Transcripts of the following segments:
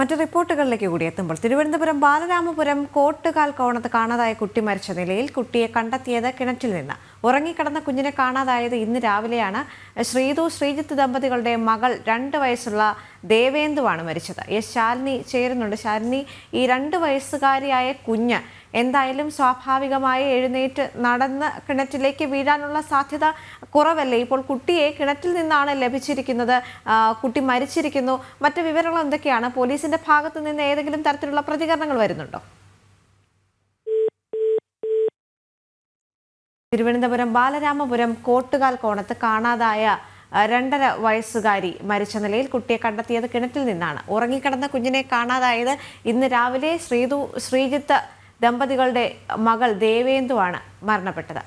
മറ്റു റിപ്പോർട്ടുകളിലേക്ക് കൂടി എത്തുമ്പോൾ തിരുവനന്തപുരം ബാലരാമപുരം കോട്ടുകാൽ കോണത്ത് കാണാതായ കുട്ടി മരിച്ച നിലയിൽ കുട്ടിയെ കണ്ടെത്തിയത് കിണറ്റിൽ നിന്ന്. ഉറങ്ങിക്കിടന്ന കുഞ്ഞിനെ കാണാതായത് ഇന്ന് രാവിലെയാണ്. ശ്രീതു ശ്രീജിത്ത് ദമ്പതികളുടെ മകൾ രണ്ട് വയസ്സുള്ള ദേവേന്ദുവാണ് മരിച്ചത്. എസ് ശാലിനി ചേരുന്നുണ്ട്. ശാലിനി ഈ രണ്ട് വയസ്സുകാരിയായ കുഞ്ഞ് എന്തായാലും സ്വാഭാവികമായി എഴുന്നേറ്റ് നടന്ന് കിണറ്റിലേക്ക് വീഴാനുള്ള സാധ്യത കുറവല്ലേ? ഇപ്പോൾ കുട്ടിയെ കിണറ്റിൽ നിന്നാണ് ലഭിച്ചിരിക്കുന്നത്. കുട്ടി മരിച്ചിരിക്കുന്നു. മറ്റു വിവരങ്ങൾ എന്തൊക്കെയാണ്? പോലീസിന്റെ ഭാഗത്തു നിന്ന് ഏതെങ്കിലും തരത്തിലുള്ള പ്രതികരണങ്ങൾ വരുന്നുണ്ടോ? തിരുവനന്തപുരം ബാലരാമപുരം കോട്ടുകാൽ കോണത്ത് കാണാതായ രണ്ടര വയസ്സുകാരി മരിച്ച നിലയിൽ കുട്ടിയെ കണ്ടെത്തിയത് കിണറ്റിൽ നിന്നാണ്. ഉറങ്ങിക്കിടന്ന കുഞ്ഞിനെ കാണാതായത് ഇന്ന് രാവിലെ ശ്രീതു ശ്രീജിത്ത് ദമ്പതികളുടെ മകൾ ദേവേന്ദുവാണ് മരണപ്പെട്ടത്.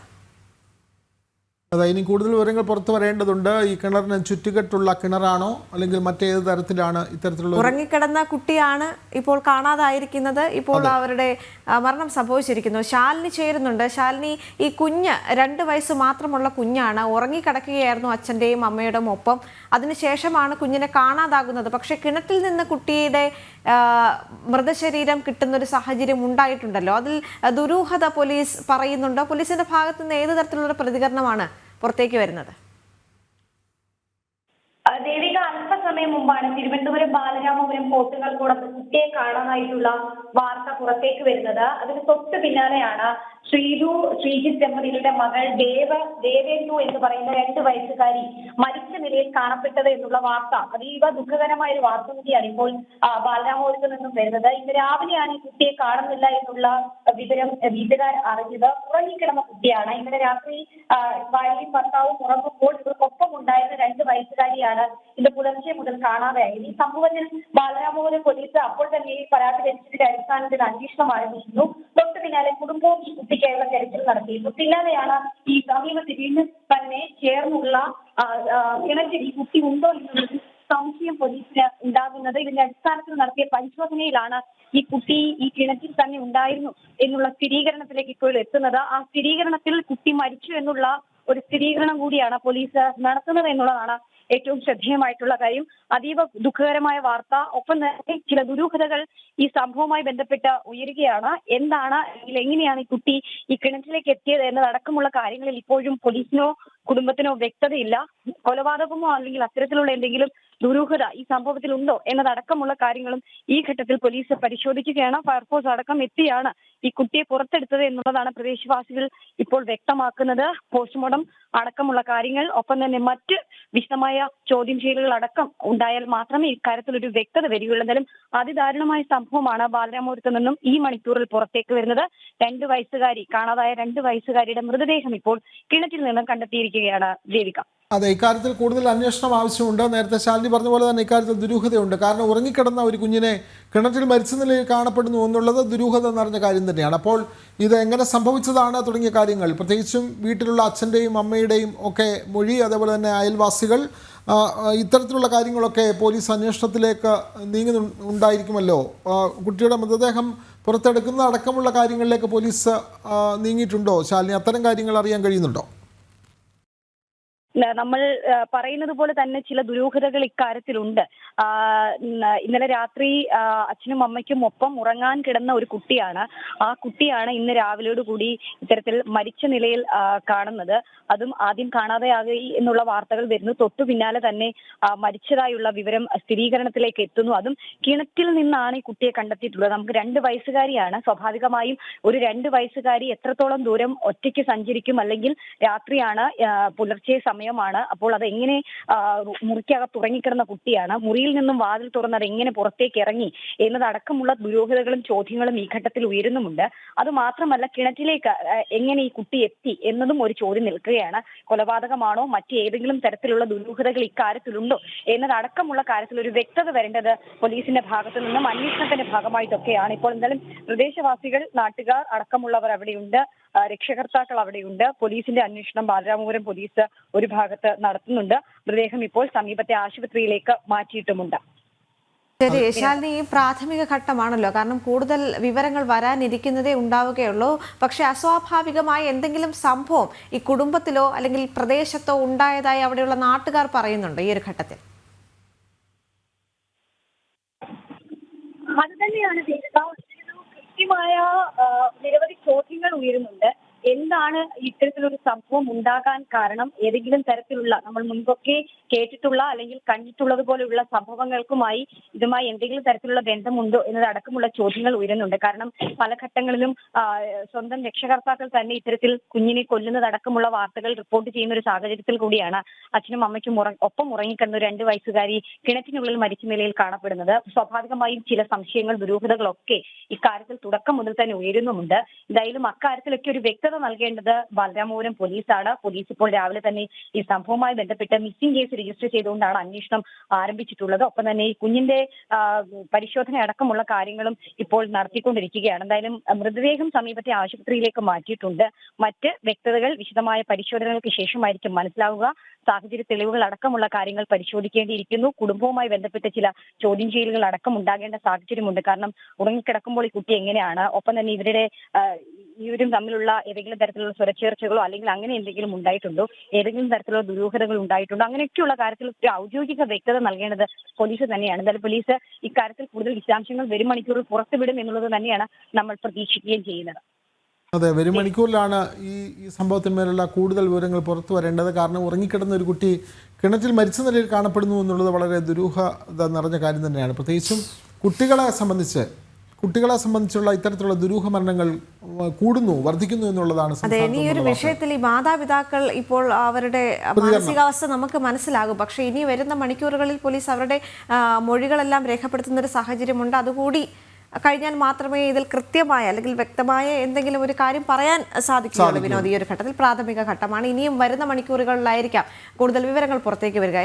അതെ ഇനി കൂടുതൽ വിവരങ്ങൾ പുറത്തു വരേണ്ടതുണ്ട്. ഈ കിണറിന് ചുറ്റുകെട്ടുള്ള കിണറാണോ? അല്ലെങ്കിൽ മറ്റേത് തരത്തിലാണ് ഇത്തരത്തിലുള്ള ഉറങ്ങിക്കിടന്ന കുട്ടിയാണ് ഇപ്പോൾ കാണാതായിരിക്കുന്നത്. ഇപ്പോൾ അവരുടെ മരണം സംഭവിച്ചിരിക്കുന്നു. ശാലിനി ചേരുന്നുണ്ട്. ശാലിനി ഈ കുഞ്ഞ് രണ്ട് വയസ്സ് മാത്രമുള്ള കുഞ്ഞാണ്. ഉറങ്ങിക്കിടക്കുകയായിരുന്നു അച്ഛന്റെയും അമ്മയുടെയും ഒപ്പം. അതിനുശേഷമാണ് കുഞ്ഞിനെ കാണാതാകുന്നത്. പക്ഷേ കിണറ്റിൽ നിന്ന് കുട്ടിയുടെ മൃതശരീരം കിട്ടുന്ന ഒരു സാഹചര്യം ഉണ്ടായിട്ടുണ്ടല്ലോ. അതിൽ ദുരൂഹത പോലീസ് പറയുന്നുണ്ടോ? പോലീസിന്റെ ഭാഗത്തുനിന്ന് ഏത് തരത്തിലുള്ള പ്രതികരണമാണ് പുറത്തേക്ക് വരുന്നത് ആ, ദേവിക അല്പസമയം മുമ്പാണ് തിരുവനന്തപുരം ബാലരാമപുരം കോട്ടുകൾ കൂടത്ത് കുട്ടിയെ കാണാനായിട്ടുള്ള വാർത്ത പുറത്തേക്ക് വരുന്നത്. അതിന് തൊട്ട് പിന്നാലെയാണ് ശ്രീജു ശ്രീജിത്ത് ദമ്പതികളുടെ മകൾ ദേവ ദേവേന്ദു എന്ന് പറയുന്ന രണ്ട് വയസ്സുകാരി മരിച്ച നിലയിൽ കാണപ്പെട്ടത് എന്നുള്ള വാർത്ത. അതീവ ദുഃഖകരമായ ഒരു വാർത്ത കൂടിയാണ് ഇപ്പോൾ ബാലരാമപുരത്ത് നിന്നും വരുന്നത്. ഇന്ന് രാവിലെയാണ് ഈ കുട്ടിയെ കാണുന്നില്ല എന്നുള്ള വിവരം വീട്ടുകാർ അറിഞ്ഞത്. ഉറങ്ങിക്കിടന്ന കുട്ടിയാണ്. ഇന്നലെ രാത്രി ഭാര്യയും ഭർത്താവും ഉറങ്ങുമ്പോൾ ഇവർക്കൊപ്പം ഉണ്ടായിരുന്ന രണ്ട് വയസ്സുകാരിയാണ് ഇന്ന് പുലർച്ചെ മുതൽ കാണാതെയായത് ഈ സംഭവത്തിൽ ബാലരാമപുരം പോലീസ് അപ്പോൾ തന്നെ ഈ പരാതി ലഭിച്ചതിന്റെ അടിസ്ഥാനത്തിൽ അന്വേഷണം ആരംഭിക്കുന്നു തൊട്ടു പിന്നാലെ കുടുംബവും ഈ കുട്ടിക്കായുള്ള തെരച്ചിൽ നടത്തിയിരുന്നു. പിന്നാലെയാണ് ഈ സമീപത്ത് തന്നെ ചേർന്നുള്ള കിണറ്റിൽ ഈ കുട്ടി ഉണ്ടോ എന്നുള്ളത് സംശയം പോലീസിന് ഉണ്ടാകുന്നത്. ഇതിന്റെ അടിസ്ഥാനത്തിൽ നടത്തിയ പരിശോധനയിലാണ് ഈ കുട്ടി ഈ കിണറ്റിൽ തന്നെ ഉണ്ടായിരുന്നു എന്നുള്ള സ്ഥിരീകരണത്തിലേക്ക് ഇപ്പോൾ എത്തുന്നത്. ആ സ്ഥിരീകരണത്തിൽ കുട്ടി മരിച്ചു എന്നുള്ള ഒരു സ്ഥിരീകരണം കൂടിയാണ് പോലീസ് നടത്തുന്നത് എന്നുള്ളതാണ് ഏറ്റവും ശ്രദ്ധേയമായിട്ടുള്ള കാര്യം. അതീവ ദുഃഖകരമായ വാർത്ത. ഒപ്പം തന്നെ ചില ദുരൂഹതകൾ ഈ സംഭവവുമായി ബന്ധപ്പെട്ട് ഉയരുകയാണ്. എന്താണ് അല്ലെങ്കിൽ എങ്ങനെയാണ് ഈ കുട്ടി ഈ കിണറ്റിലേക്ക് എത്തിയത് എന്നതടക്കമുള്ള കാര്യങ്ങളിൽ ഇപ്പോഴും പോലീസിനോ കുടുംബത്തിനോ വ്യക്തതയില്ല കൊലപാതകമോ അല്ലെങ്കിൽ അത്തരത്തിലുള്ള എന്തെങ്കിലും ദുരൂഹത ഈ സംഭവത്തിൽ ഉണ്ടോ എന്നതടക്കമുള്ള കാര്യങ്ങളും ഈ ഘട്ടത്തിൽ പോലീസ് പരിശോധിക്കുകയാണ്. ഫയർഫോഴ്സ് അടക്കം എത്തിയാണ് ഈ കുട്ടിയെ പുറത്തെടുത്തത് എന്നുള്ളതാണ് പ്രദേശവാസികൾ ഇപ്പോൾ വ്യക്തമാക്കുന്നത്. പോസ്റ്റ്മോർട്ടം അടക്കമുള്ള കാര്യങ്ങൾ ഒപ്പം തന്നെ മറ്റ് വിശദമായ ചോദ്യം ചെയ്യലുകൾ അടക്കം ഉണ്ടായാൽ മാത്രമേ ഇക്കാര്യത്തിൽ ഒരു വ്യക്തത വരികയുള്ളൂ. എന്തായാലും അതിദാരുണമായ സംഭവമാണ് ബാലരാമപുരത്ത് നിന്നും ഈ മണിക്കൂറിൽ പുറത്തേക്ക് വരുന്നത്. രണ്ട് വയസ്സുകാരി കാണാതായ രണ്ട് വയസ്സുകാരിയുടെ മൃതദേഹം ഇപ്പോൾ കിണറ്റിൽ നിന്നും കണ്ടെത്തിയിരിക്കുകയാണ് ദേവിക. അതെ ഇക്കാര്യത്തിൽ കൂടുതൽ അന്വേഷണം ആവശ്യമുണ്ട്. നേരത്തെ ശാലിനി പറഞ്ഞ പോലെ തന്നെ ഇക്കാര്യത്തിൽ ദുരൂഹതയുണ്ട്. കാരണം ഉറങ്ങിക്കിടന്ന ഒരു കുഞ്ഞിനെ കിണറ്റിൽ മരിച്ച നിലയിൽ കാണപ്പെടുന്നു എന്നുള്ളത് ദുരൂഹത നിറഞ്ഞ കാര്യം തന്നെയാണ്. അപ്പോൾ ഇത് എങ്ങനെ സംഭവിച്ചതാണ് തുടങ്ങിയ കാര്യങ്ങൾ പ്രത്യേകിച്ചും വീട്ടിലുള്ള അച്ഛന്റെയും അമ്മയുടെയും ഒക്കെ മൊഴി അതേപോലെ തന്നെ അയൽവാസികൾ ഇത്തരത്തിലുള്ള കാര്യങ്ങളൊക്കെ പോലീസ് അന്വേഷണത്തിലേക്ക് നീങ്ങുന്നു ഉണ്ടായിരിക്കുമല്ലോ? കുട്ടിയുടെ മൃതദേഹം പുറത്തെടുക്കുന്ന അടക്കമുള്ള കാര്യങ്ങളിലേക്ക് പോലീസ് നീങ്ങിയിട്ടുണ്ടോ? ശാലിനി അത്തരം കാര്യങ്ങൾ അറിയാൻ കഴിയുന്നുണ്ടോ? നമ്മൾ പറയുന്നത് പോലെ തന്നെ ചില ദുരൂഹതകൾ ഇക്കാര്യത്തിലുണ്ട്. ഇന്നലെ രാത്രി അച്ഛനും അമ്മയ്ക്കും ഒപ്പം ഉറങ്ങാൻ കിടന്ന ഒരു കുട്ടിയാണ്. ആ കുട്ടിയാണ് ഇന്ന് രാവിലെയോട് കൂടി ഇത്തരത്തിൽ മരിച്ച നിലയിൽ കാണുന്നത്. അതും ആദ്യം കാണാതെയാകി എന്നുള്ള വാർത്തകൾ വരുന്നു. തൊട്ടു പിന്നാലെ തന്നെ മരിച്ചതായുള്ള വിവരം സ്ഥിരീകരണത്തിലേക്ക് എത്തുന്നു. അതും കിണറ്റിൽ നിന്നാണ് ഈ കുട്ടിയെ കണ്ടെത്തിയിട്ടുള്ളത്. നമുക്ക് രണ്ട് വയസ്സുകാരിയാണ്. സ്വാഭാവികമായും ഒരു രണ്ട് വയസ്സുകാരി എത്രത്തോളം ദൂരം ഒറ്റയ്ക്ക് സഞ്ചരിക്കും അല്ലെങ്കിൽ രാത്രിയാണ് പുലർച്ചെ പുലർച്ചെ സമയമാണ്. അപ്പോൾ അത് എങ്ങനെ മുറിക്കകത്ത് ഉറങ്ങിക്കിടന്ന കുട്ടിയാണ് മുറിയിൽ നിന്നും വാതിൽ തുറന്ന് അത് എങ്ങനെ പുറത്തേക്ക് ഇറങ്ങി എന്നതടക്കമുള്ള ദുരൂഹതകളും ചോദ്യങ്ങളും ഈ ഘട്ടത്തിൽ ഉയരുന്നുമുണ്ട്. അത് മാത്രമല്ല കിണറ്റിലേക്ക് എങ്ങനെ ഈ കുട്ടി എത്തി എന്നതും ഒരു ചോദ്യം നിൽക്കുകയാണ്. കൊലപാതകമാണോ മറ്റേതെങ്കിലും തരത്തിലുള്ള ദുരൂഹതകൾ ഇക്കാര്യത്തിലുണ്ടോ എന്നതടക്കമുള്ള കാര്യത്തിൽ ഒരു വ്യക്തത വരേണ്ടത് പോലീസിന്റെ ഭാഗത്തു നിന്നും അന്വേഷണത്തിന്റെ ഭാഗമായിട്ടൊക്കെയാണ്. ഇപ്പോൾ എന്തായാലും പ്രദേശവാസികൾ നാട്ടുകാർ അടക്കമുള്ളവർ അവിടെയുണ്ട്. രക്ഷകർത്താക്കൾ അവിടെയുണ്ട്. പോലീസിന്റെ അന്വേഷണം ബാലരാമപുരം പോലീസ് ഒരു ഭാഗത്ത് നടത്തുന്നുണ്ട്. മൃതദേഹം ഇപ്പോൾ സമീപത്തെ ആശുപത്രിയിലേക്ക് മാറ്റിയിട്ടുമുണ്ട്. ശരി ശാലിനി ഈ പ്രാഥമിക ഘട്ടമാണല്ലോ. കാരണം കൂടുതൽ വിവരങ്ങൾ വരാനിരിക്കുന്നതേ ഉണ്ടാവുകയുള്ളൂ പക്ഷെ അസ്വാഭാവികമായ എന്തെങ്കിലും സംഭവം ഈ കുടുംബത്തിലോ അല്ലെങ്കിൽ പ്രദേശത്തോ ഉണ്ടായതായി അവിടെയുള്ള നാട്ടുകാർ പറയുന്നുണ്ട് ഈ ഒരു ഘട്ടത്തിൽ. അത് തന്നെയാണ് എന്താണ് ഇത്തരത്തിലൊരു സംഭവം ഉണ്ടാകാൻ കാരണം? ഏതെങ്കിലും തരത്തിലുള്ള നമ്മൾ മുൻപൊക്കെ കേട്ടിട്ടുള്ള അല്ലെങ്കിൽ കണ്ടിട്ടുള്ളത് പോലെയുള്ള സംഭവങ്ങൾക്കുമായി ഇതുമായി എന്തെങ്കിലും തരത്തിലുള്ള ബന്ധമുണ്ടോ എന്നതടക്കമുള്ള ചോദ്യങ്ങൾ ഉയരുന്നുണ്ട്. കാരണം പല ഘട്ടങ്ങളിലും സ്വന്തം രക്ഷകർത്താക്കൾ തന്നെ ഇത്തരത്തിൽ കുഞ്ഞിനെ കൊല്ലുന്നതടക്കമുള്ള വാർത്തകൾ റിപ്പോർട്ട് ചെയ്യുന്ന ഒരു സാഹചര്യത്തിൽ കൂടിയാണ് അച്ഛനും അമ്മയ്ക്കും ഒപ്പം ഉറങ്ങിക്കിടന്ന ഒരു രണ്ട് വയസ്സുകാരി കിണറ്റിനുള്ളിൽ മരിച്ച നിലയിൽ കാണപ്പെടുന്നത്. സ്വാഭാവികമായും ചില സംശയങ്ങൾ ദുരൂഹതകളൊക്കെ ഇക്കാര്യത്തിൽ തുടക്കം മുതൽ തന്നെ ഉയരുന്നുമുണ്ട്. എന്തായാലും അക്കാര്യത്തിലൊക്കെ ഒരു വ്യക്തത നൽകേണ്ടത് ബാലരാമപുരം പോലീസാണ്. പോലീസ് ഇപ്പോൾ രാവിലെ തന്നെ ഈ സംഭവവുമായി ബന്ധപ്പെട്ട് മിസ്സിംഗ് കേസ് രജിസ്റ്റർ ചെയ്തുകൊണ്ടാണ് അന്വേഷണം ആരംഭിച്ചിട്ടുള്ളത്. ഒപ്പം തന്നെ ഈ കുഞ്ഞിന്റെ പരിശോധന അടക്കമുള്ള കാര്യങ്ങളും ഇപ്പോൾ നടത്തിക്കൊണ്ടിരിക്കുകയാണ്. എന്തായാലും മൃതദേഹം സമീപത്തെ ആശുപത്രിയിലേക്ക് മാറ്റിയിട്ടുണ്ട്. മറ്റ് വ്യക്തതകൾ വിശദമായ പരിശോധനകൾക്ക് ശേഷമായിരിക്കും മനസ്സിലാവുക. സാഹചര്യ തെളിവുകൾ അടക്കമുള്ള കാര്യങ്ങൾ പരിശോധിക്കേണ്ടിയിരിക്കുന്നു. കുടുംബവുമായി ബന്ധപ്പെട്ട ചില ചോദ്യം ചെയ്യലുകൾ അടക്കം ഉണ്ടാകേണ്ട സാഹചര്യമുണ്ട്. കാരണം ഉറങ്ങിക്കിടക്കുമ്പോൾ ഈ കുട്ടി എങ്ങനെയാണ്? ഒപ്പം തന്നെ ഇവരുടെ ഇവരും തമ്മിലുള്ള ഏതെങ്കിലും തരത്തിലുള്ള സ്വരച്ചേർച്ചകളോ അല്ലെങ്കിൽ അങ്ങനെ എന്തെങ്കിലും ഉണ്ടായിട്ടുണ്ടോ? ഏതെങ്കിലും തരത്തിലുള്ള ദുരൂഹതകൾ ഉണ്ടായിട്ടുണ്ടോ? അങ്ങനെയൊക്കെയുള്ള കാര്യത്തിൽ ഒരു ഔദ്യോഗിക വ്യക്തത നൽകേണ്ടത് പോലീസ് തന്നെയാണ്. എന്തായാലും പോലീസ് ഇക്കാര്യത്തിൽ കൂടുതൽ വിശദാംശങ്ങൾ വരും മണിക്കൂറിൽ പുറത്തുവിടും എന്നുള്ളത് തന്നെയാണ് നമ്മൾ പ്രതീക്ഷിക്കുകയും ചെയ്യുന്നത്. അതെ വരും മണിക്കൂറിലാണ് ഈ ഈ സംഭവത്തിന്മേലുള്ള കൂടുതൽ വിവരങ്ങൾ പുറത്തു വരേണ്ടത്. കാരണം ഉറങ്ങിക്കിടന്ന ഒരു കുട്ടി കിണറ്റിൽ മരിച്ച നിലയിൽ കാണപ്പെടുന്നു എന്നുള്ളത് വളരെ ദുരൂഹത നിറഞ്ഞ കാര്യം തന്നെയാണ്. പ്രത്യേകിച്ചും കുട്ടികളെ സംബന്ധിച്ച് കുട്ടികളെ സംബന്ധിച്ചുള്ള ഇത്തരത്തിലുള്ള ദുരൂഹ മരണങ്ങൾ കൂടുന്നു വർദ്ധിക്കുന്നു എന്നുള്ളതാണ് അതെ ഇനി ഈ ഒരു വിഷയത്തിൽ ഈ മാതാപിതാക്കൾ ഇപ്പോൾ അവരുടെ മാനസികാവസ്ഥ നമുക്ക് മനസ്സിലാകും. പക്ഷേ ഇനി വരുന്ന മണിക്കൂറുകളിൽ പോലീസ് അവരുടെ മൊഴികളെല്ലാം രേഖപ്പെടുത്തുന്ന ഒരു സാഹചര്യമുണ്ട്. അതുകൂടി കഴിഞ്ഞാൽ മാത്രമേ ഇതിൽ കൃത്യമായ അല്ലെങ്കിൽ വ്യക്തമായ എന്തെങ്കിലും ഒരു കാര്യം പറയാൻ സാധിക്കുകയുള്ളൂ. വിനോദ് ഈ ഒരു ഘട്ടത്തിൽ പ്രാഥമിക ഘട്ടമാണ്. ഇനിയും വരുന്ന മണിക്കൂറുകളിലായിരിക്കാം കൂടുതൽ വിവരങ്ങൾ പുറത്തേക്ക് വരിക.